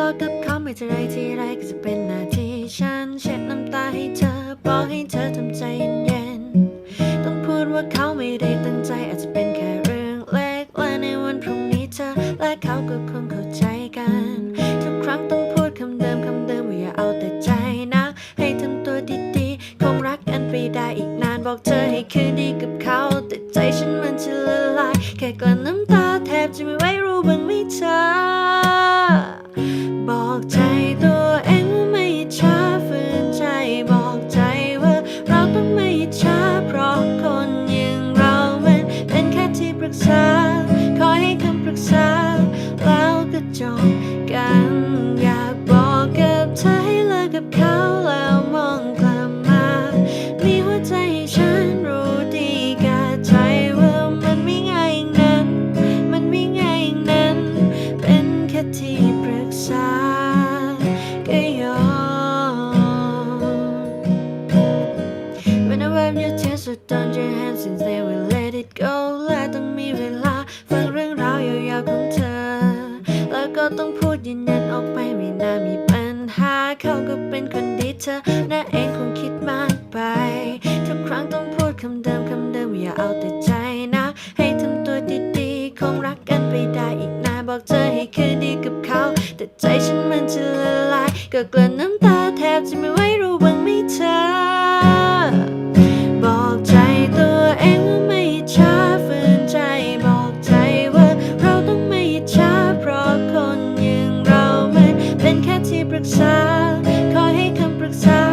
ลอกกับเขาไม่จะไรที่ไรก็จะเป็นหน้าที่ฉันเช็ดน้ำตาให้เธอบอกให้เธอทำใจเย็นๆต้องพูดว่าเขาไม่ได้ตั้งใจอาจจะเป็นแค่เรื่องเล็กและในวันพรุ่งนี้เธอและเขาก็คงเข้าใจกันทุกครั้งต้องพูดคำเดิมคำเดิมว่าอย่าเอาแต่ใจนะ ให้ทำตัวดีๆคงรักกันไปได้อีกนานบอกเธอให้คืนดีกับเขาแต่ใจฉันมันจะละลายแค่กลั้นน้ำตาแทบจะไม่ไหว ที่ปรึกษาก็ยอม When I wave your tears so don't your hands since they will let it go และต้องมีเวลาฟังเรื่องราวยาวๆของเธอ แล้วก็ต้องพูดยืนยันออกไปไม่น่ามีปัญหาเขาก็เป็นคนดีเธอน่าเองคงคิดมากไป ใจฉันมันจะละลายก็กลั้นน้ำตาแทบจะไม่ไหวระวังไม่เธอ บอกใจตัวเองว่าไม่ช้าฝืนใจบอกใจว่าเราต้องไม่ช้าเพราะคนอย่างเรามันเป็นแค่ที่ปรึกษาขอให้คำปรึกษา